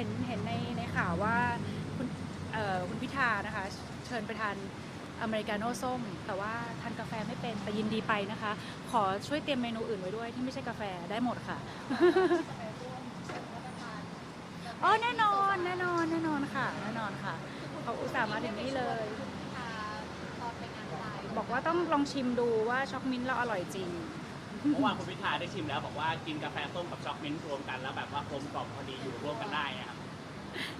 ห็นเห็นในในข่าวว่าคุณเอ่อคุณพิธานะคะ เชิญไปทานอเมริกาโน่ส้ม แต่ว่าทานกาแฟไม่เป็นแต่ยินดีไปนะคะ ขอช่วยเตรียมเมนูอื่นไว้ด้วยที่ไม่ใช่กาแฟได้หมดค่ะอ๋อแน่นอนแน่นอนแน่นอนค่ะแน่นอนค่ะเขาอุตส่าห์มาถึงนี่เลยบอกว่าต้องลองชิมดูว่าช็อกมิ้นท์เราอร่อยจริงเมื่อวานคุณพิธาได้ชิมแล้วบอกว่ากินกาแฟส้มกับช็อกมิ้นท์รวมกันแล้วแบบว่ากลมกล่อมพอดีอยู่ร่วมกันได้อะครับ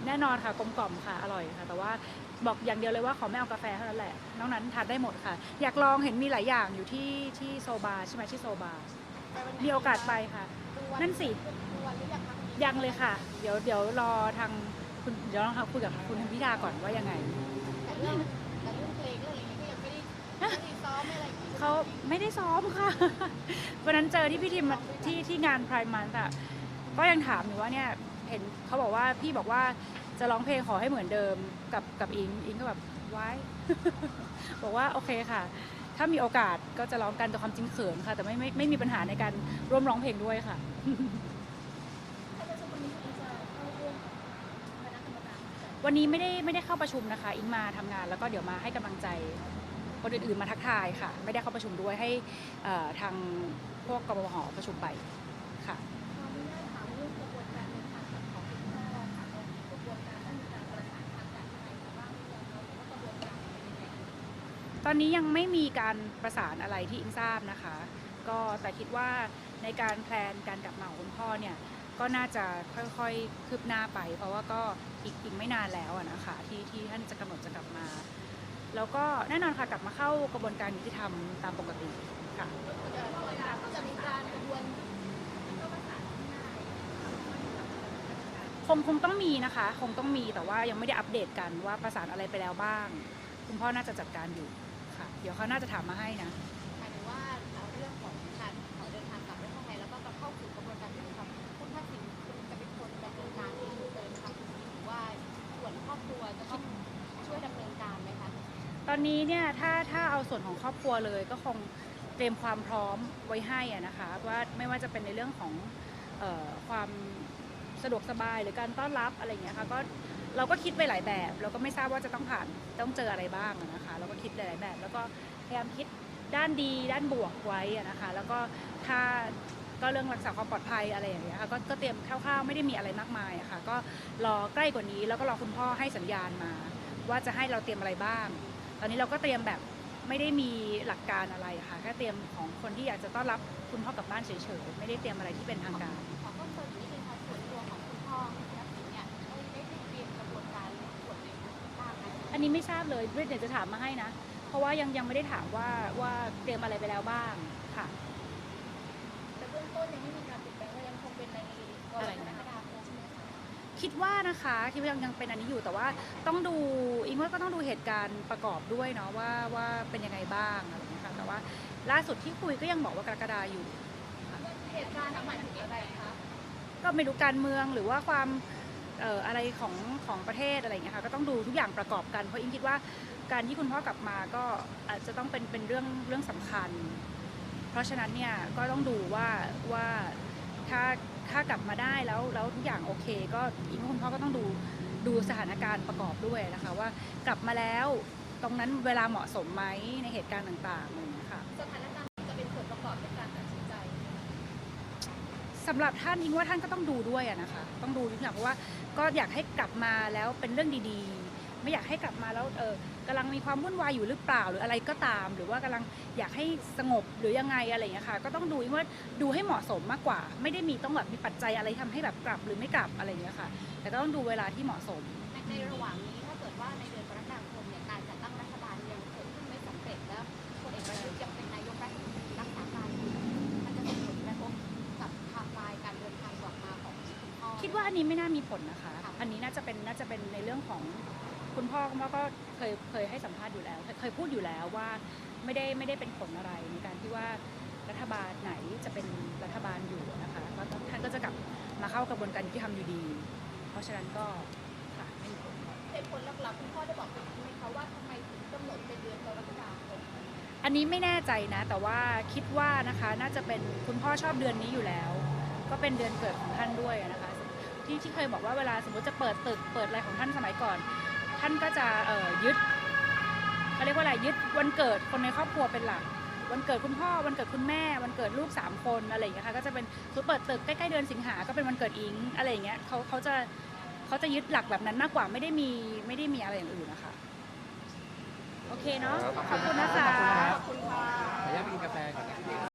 แน่นอนค่ะกลมกล่อมค่ะอร่อยค่ะ แต่ว่าบอกอย่างเดียวเลยว่าขอไม่เอากาแฟเท่านั้นแหละนอกนั้นทานได้หมดค่ะ อยากลองเห็นมีหลายอย่างอยู่ที่ที่โซบาใช่ไหมที่โซบามีโอกาสไปค่ะ นั่นสิยังเลยค่ะ เดี๋ยวเดี๋ยวรอทางคุณเดี๋ยวลองคุยกับคุณพิธาก่อนว่ายังไงแต่เรื่องแต่เรื่องเพลงเรื่องอะไรนี้ก็ยังไม่ได้ไม่ได้ซ้อมไม่อะไรอย่างงี้เขาไม่ได้ซ้อมค่ะวันนั้นเจอที่พี่ทิมที่ที่งานพรายมันอะก็ยังถามอยู่ว่าเนี่ย เห็นเขาบอกว่าพี่บอกว่าจะร้องเพลงขอให้เหมือนเดิมกับกับอิงอิงก็แบบไว้ บอกว่าโอเคค่ะ ถ้ามีโอกาสก็จะร้องกันแต่ความจริงเขินค่ะ แต่ไม่ไม่ไม่มีปัญหาในการร่วมร้องเพลงด้วยค่ะวันนี้ไม่ได้ไม่ได้เข้าประชุมนะคะ อิงมาทำงานแล้วก็เดี๋ยวมาให้กำลังใจคนอื่นๆมาทักทายค่ะ ไม่ได้เข้าประชุมด้วยให้ทางพวกกบหประชุมไปค่ะ อนนี้ยังไม่มีการประสานอะไรที่อิงทราบนะคะ ก็แต่คิดว่าในการแพลนการกลับมาของคุณพ่อเนี่ยก็น่าจะค่อยๆคืบหน้าไป เพราะว่าก็อีกอีกไม่นานแล้วนะคะที่ที่ท่านจะกำหนดจะกลับมา แล้วก็แน่นอนค่ะกลับมาเข้ากระบวนการยุติธรรมตามปกติค่ะคงคงต้องมีนะคะ คงต้องมีแต่ว่ายังไม่ได้อัปเดตกันว่าประสานอะไรไปแล้วบ้าง คุณพ่อน่าจะจัดการอยู่ เดี๋ยวเขาน่าจะถามมาให้นะหมายถึงว่าเอาเรื่องของการขอเดินทางกลับประเทศไทยแล้วก็เข้าสู่กระบวนการยุติธรรมคุณทักษิณคุณจะเป็นคนดำเนินการเองเลยนะคะคุณหรือว่าส่วนครอบครัวจะต้องช่วยดำเนินการไหมคะตอนนี้เนี่ยถ้าถ้าเอาส่วนของครอบครัวเลยก็คงเตรียมความพร้อมไว้ให้อะนะคะว่าไม่ว่าจะเป็นในเรื่องของเออความสะดวกสบายหรือการต้อนรับอะไรอย่างเงี้ยค่ะก็ เราก็คิดไปหลายแบบ เราก็ไม่ทราบว่าจะต้องผ่านต้องเจออะไรบ้างนะคะ เราก็คิดหลายแบบ แล้วก็พยายามคิดด้านดีด้านบวกไว้นะคะ แล้วก็ถ้าก็เรื่องรักษาความปลอดภัยอะไรอย่างเงี้ยค่ะก็ก็เตรียมคร่าวๆไม่ได้มีอะไรมากมายะค่ะ ก็รอใกล้กว่านี้แล้วก็รอคุณพ่อให้สัญญาณมา ว่าจะให้เราเตรียมอะไรบ้าง ตอนนี้เราก็เตรียมแบบไม่ได้มีหลักการอะไรค่ะแค่เตรียมของคนที่อยากจะต้อนรับคุณพ่อกลับบ้านเฉยๆไม่ได้เตรียมอะไรที่เป็นทางการ นนี้ไม่ทราบเลยเดี๋ยวจะถามมาให้นะ เพราะว่ายังยังไม่ได้ถามว่าว่าเตรียมอะไรไปแล้วบ้างค่ะ แต่เบื้องต้นยังไม่มีการเปลี่ยนแปลงว่ายังคงเป็นในกรกฎาคมใช่ไหมคะคิดว่านะคะคิดว่ายังยังเป็นอันนี้อยู่แต่ว่าต้องดูอิงว่าก็ต้องดูเหตุการณ์ประกอบด้วยเนาะว่าว่าเป็นยังไงบ้างอะไรอย่างเงี้ยค่ะแต่ว่าล่าสุดที่คุยก็ยังบอกว่ากรกฎาอยู่ เหตุการณ์หมายถึงอะไรคะก็ไม่รู้การเมืองหรือว่าความเอ่ออะไรของของประเทศอะไรอย่างเงี้ยค่ะก็ต้องดูทุกอย่างประกอบกันเพราะอิงคิดว่าการที่คุณพ่อกลับมาก็อาจจะต้องเป็นเป็นเรื่องเรื่องสำคัญ เพราะฉะนั้นเนี่ยก็ต้องดูว่าว่าถ้าถ้ากลับมาได้แล้วแล้วทุกอย่างโอเค ก็อิงคุณพ่อก็ต้องดูดูสถานการณ์ประกอบด้วยนะคะว่ากลับมาแล้วตรงนั้นเวลาเหมาะสมไหมในเหตุการณ์ต่างๆอะไรอย่างเงี้ยค่ะสถานการณ์จะเป็นส่วนประกอบในการตัด สำหรับท่านอิงว่าท่านก็ต้องดูด้วยอะนะคะ ต้องดูทุกอย่างเพราะว่าก็อยากให้กลับมาแล้วเป็นเรื่องดีๆ ไม่อยากให้กลับมาแล้วเออกำลังมีความวุ่นวายอยู่หรือเปล่าหรืออะไรก็ตาม หรือว่ากำลังอยากให้สงบหรือยังไงอะไรอย่างเงี้ยค่ะ ก็ต้องดูอิงว่าดูให้เหมาะสมมากกว่า ไม่ได้มีต้องแบบมีปัจจัยอะไรทำให้แบบกลับหรือไม่กลับอะไรอย่างเงี้ยค่ะ แต่ก็ต้องดูเวลาที่เหมาะสมในในระหว่างนี้ อคิดว่าอันนี้ไม่น่ามีผลนะคะค่ะอันนี้น่าจะเป็นน่าจะเป็นในเรื่องของคุณพ่อคุณพ่อก็เคยเคยให้สัมภาษณ์อยู่แล้วเคยเคยพูดอยู่แล้วว่าไม่ได้ไม่ได้เป็นผลอะไรในการที่ว่ารัฐบาลไหนจะเป็นรัฐบาลอยู่นะคะก็ท่านก็จะกลับมาเข้ากระบวนการยุติธรรมอยู่ดี เพราะฉะนั้นก็ค่ะไม่มีผลเหตุผลหลักๆคุณพ่อได้บอกเป็นไหมคะว่าทำไมถึงกำหนดเป็นเดือนกรกฎาคมอันนี้ไม่แน่ใจนะ แต่ว่าคิดว่านะคะน่าจะเป็นคุณพ่อชอบเดือนนี้อยู่แล้ว ก็เป็นเดือนเกิดของท่านด้วยนะคะ ที่ที่ที่เคยบอกว่าเวลาสมมติจะเปิดตึกเปิดอะไรของท่านสมัยก่อน ท่านก็จะเอ่อยึดเขาเรียกว่าอะไรยึดวันเกิดคนในครอบครัวเป็นหลักวันเกิดคุณพ่อวันเกิดคุณแม่วันเกิดลูกสามคนอะไรอย่างเงี้ยค่ะก็จะเป็นสมมุติเปิดตึกใกล้ๆเดือนสิงหาก็เป็นวันเกิดอิงอะไรอย่างเงี้ยเขาเขาจะเขาจะยึดหลักแบบนั้นมากกว่าไม่ได้มีไม่ได้มีอะไรอย่างอื่นนะคะโอเคเนาะขอบคุณนะคะขออนุญาตไปกินกาแฟก่อนนะครับ